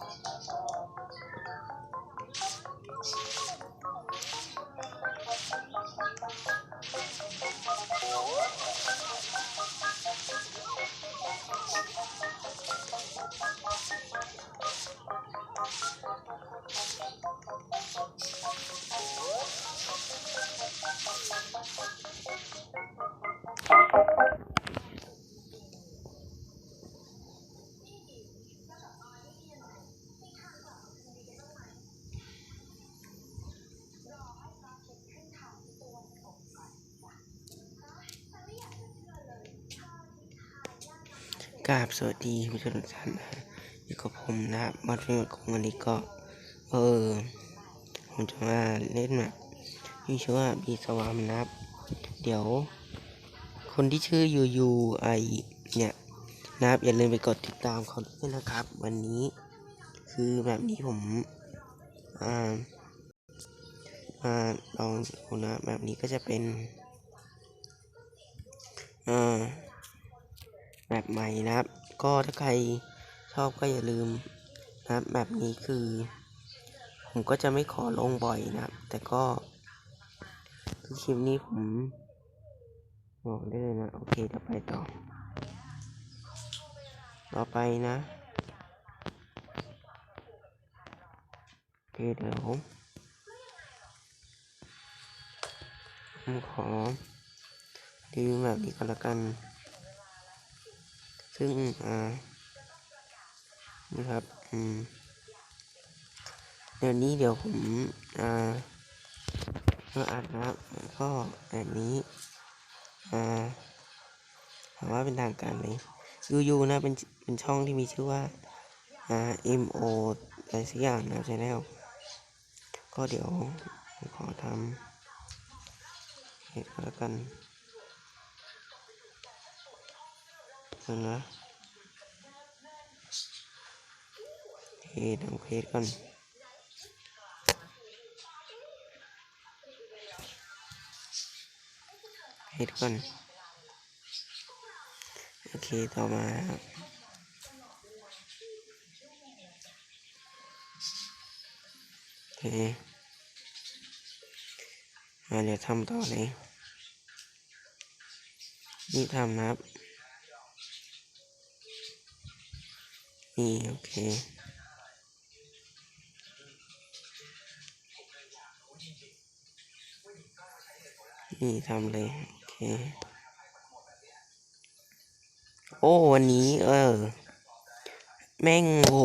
Thank you. กราบสวัสดีผู้ชมทุกท่านนะฮะอยู่กับผมนะครับมาเรื่องของวันนี้ก็ เออ ผมจะมาเล่นแบบที่ชื่อว่าบีสวามนะครับ เดี๋ยว คนที่ชื่อยูยูไอเนี่ยนะครับ อย่าลืมไปกดติดตามเขาด้วยนะครับ วันนี้ คือแบบนี้ผม อ่ามาลองดูนะแบบนี้ก็จะเป็น อ่า แบบใหม่นะครับ ก็ถ้าใครชอบก็อย่าลืมนะครับ แบบนี้คือ ผมก็จะไม่ขอลงบ่อยนะครับ แต่ก็คือคลิปนี้ผมบอกได้เลยนะ โอเคเดี๋ยวไปต่อ ต่อไปนะโอเคเดี๋ยวผมขอรีวิวแบบนี้ก็แล้วกัน ซึ่งอ่านะครับอืมเดี๋ยวนี้เดี๋ยวผมอ่ามาอัดนะครับก็แบบนี้อ่าถามว่าเป็นทางการไหมยูยูนะเป็นเป็นช่องที่มีชื่อว่าอ่า M O อะไรสักอย่างนะชแนลก็เดี๋ยวขอทำเหตุก็แล้วกัน เดี๋ยวนะโอเคทำเควสก่อนเควสก่อนโอเคต่อมาครับโอเคมาเดี๋ยวทำต่อเลยนี่ทำนะครับ นี่โอเคนี่ทำเลย โอเค โอ้วันนี้ เออ แม่งโห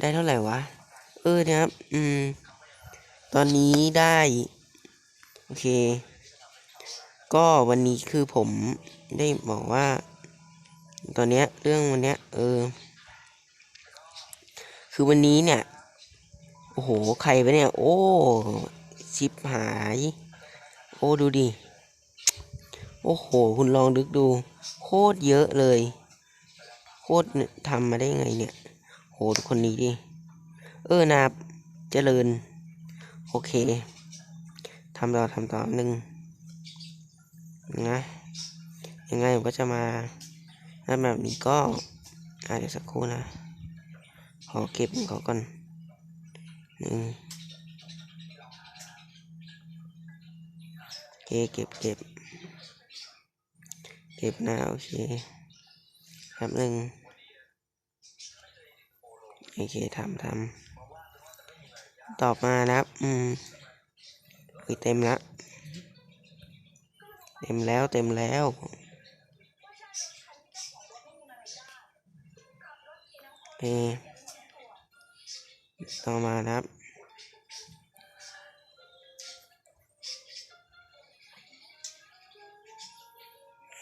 ได้เท่าไหร่วะ เออนะครับ อืม ตอนนี้ได้ โอเค ก็วันนี้คือผมได้บอกว่า ตอนเนี้ย เรื่องวันเนี้ย เออ คือวันนี้เนี่ย โอ้โห ใครไปเนี่ย โอ้ชิปหาย โอ้ดูดิ โอ้โห คุณลองดึกดู โคตรเยอะเลย โคตรทำมาได้ไงเนี่ย โหทุกคนนี้ดิ เออนะครับเจริญ โอเคทำต่อทำต่อหนึ่งนะยังไงผมก็จะมาถ้าแบบนี้ก็อาเดี๋ยวสักครู่นะ อเก็บของเขาก่อนหนึ่งโอเคเก็บเก็บเก็บนะโอเคครับหนึ่งโอเคทำทำตอบมานะครับอืมอุ๊ยเต็มแล้วเต็มแล้วเต็มแล้วโอ ต่อมานะครับ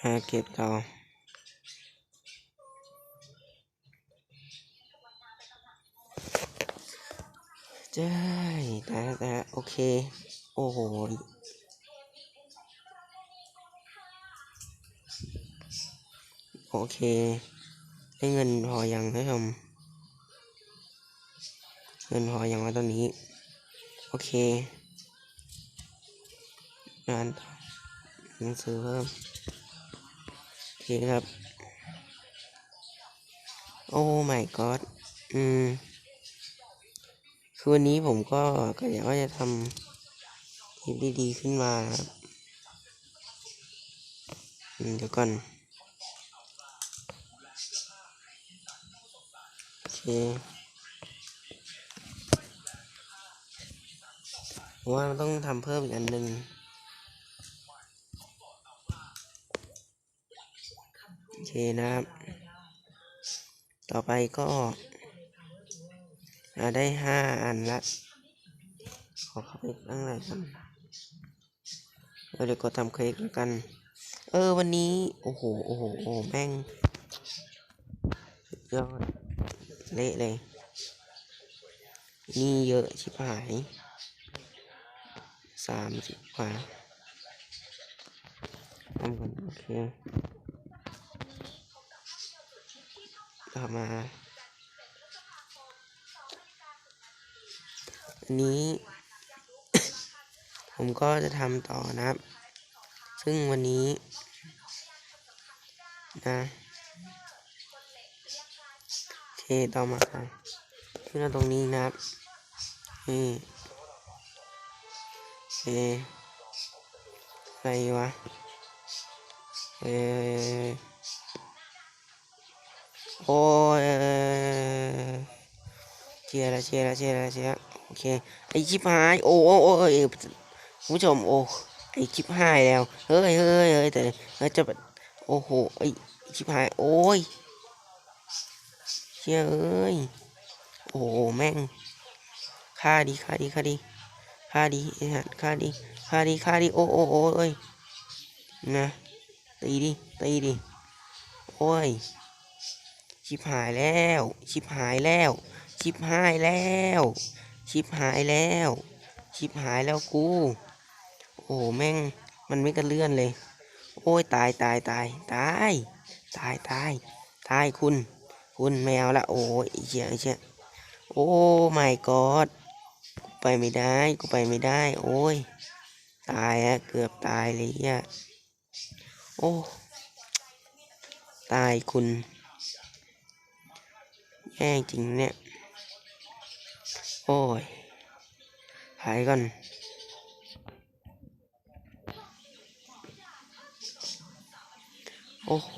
หาเก็บต่อใช่แต่แต่โอเค โอ้โหโอเค ได้เงินพอยังท่านผู้ชม เงินพอยังวะตอนนี้ โอเค งานหนังสือเพิ่มโอเคครับ โอ้ my god อืมคือวันนี้ผมก็ก็อยากว่าจะทำคลิปดีๆขึ้นมาครับเดี๋ยวก่อนโอเค ผมว่ามันต้องทำเพิ่มอีกอันหนึ่งโอเคนะครับ ต่อไปก็อ่าได้ห้าอันละ ขอเข้าไปข้งในกันเออเดี๋ยวกดทำเค้กแล้วกัน เออวันนี้ โอ้โห โอ้โห โอ้โหแม่งสุดยอด เละเลย นี่เยอะชิบหาย สามสิบกว่าทำก่อนโอเคต่อมาอันนี้ ผมก็จะทำต่อนะครับ ซึ่งวันนี้นะโอเคต่อมาขึ้นมาตรงนี้นะครับนี่ เออะไรวะเออโอ้ยเชียร์ละเชียร์ละเชียร์ละเชียร์โอเคไอชิบหายโอ้โอ้โอ้ยผู้ชมโอ้ไอชิบหายแล้วเฮ้ยเฮ้ยเฮ้ยแต่เฮ้ยจะแบบโอ้โหไอชิบหายโอ้ยเชียร์เอ้ยโอ้แม่งฆ่าดีฆ่าดีฆ่าดี ฆ่าดีไอ้ห่าฆ่าดีฆ่าดีฆ่าดีโอ้โอ้โอ้เอ้ยนะตีดิตีดิโอ้ยชิบหายแล้ว ชิบหายแล้ว ชิบหายแล้ว ชิบหายแล้ว ชิบหายแล้วกู โอ้แม่งมันไม่กระเลื่อนเลย โอ้ยตายตายตายตายตายตายตายคุณ คุณแมวละโอ้ยเชี่ยเชี่ยโอ้ my god กู ไปไม่ได้ กูไปไม่ได้ โอ้ย ตายอะเกือบตายเลยอะโอ้ ตายคุณแย่จริงเนี่ย โอ้ย หายก่อนโอ้โห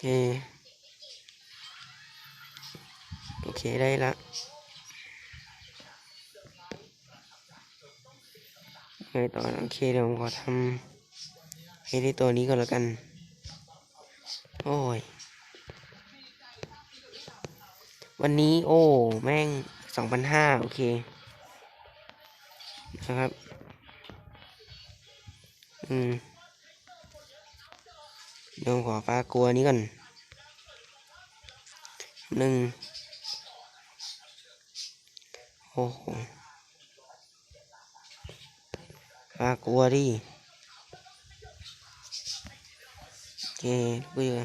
เค โอเคได้ละไงต่อโอเคเดี๋ยวผมขอทำให้ได้ตัวนี้ก่อนแล้วกัน โอ้ย วันนี้โอ้ แม่งสองพันห้าโอเคนะครับ อืม เดี๋ยวขอฟ้ากลัวนี้ก่อนหนึ่งโอ้โหฟ้ากลัวดิโอเคเบื่อ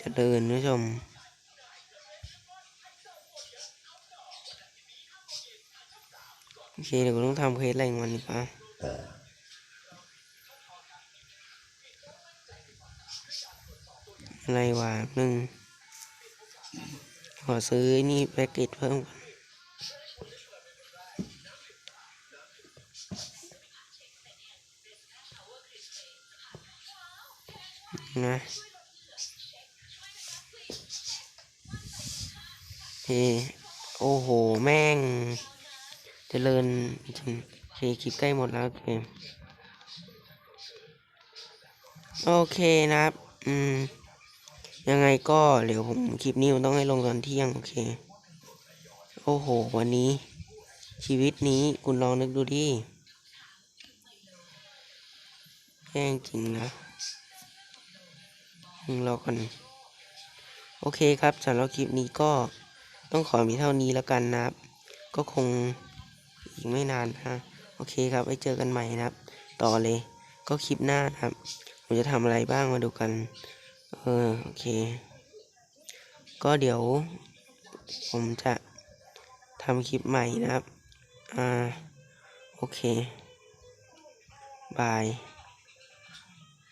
จะเดินผู้ชมโอเคเดี๋ยวกูต้องทำเควสอะไรของมันอีกปะ อะไรวะหนึ่งขอซื้อนี่แพ็กเกจเพิ่มก่อนนะเฮ้โอ้โห แม่งเจริญจริงเคคลิปใกล้หมดแล้วเกมโอเคนะครับ อืม ยังไงก็เดี๋ยวผมคลิปนี้ผมต้องให้ลงตอนเที่ยงโอเค โอ้โห วันนี้ ชีวิตนี้คุณลองนึกดูดิแย่งจริงนะรอก่อนโอเคครับสำหรับคลิปนี้ก็ต้องขอมีเท่านี้แล้วกันนะครับ ก็คงอีกไม่นานนะโอเคครับไว้เจอกันใหม่นะครับ ต่อเลย ก็คลิปหน้านะครับ ผมจะทำอะไรบ้างมาดูกัน ออโอเค ก็เดี๋ยว ผมจะทำคลิปใหม่นะครับ อ่า โอเค บาย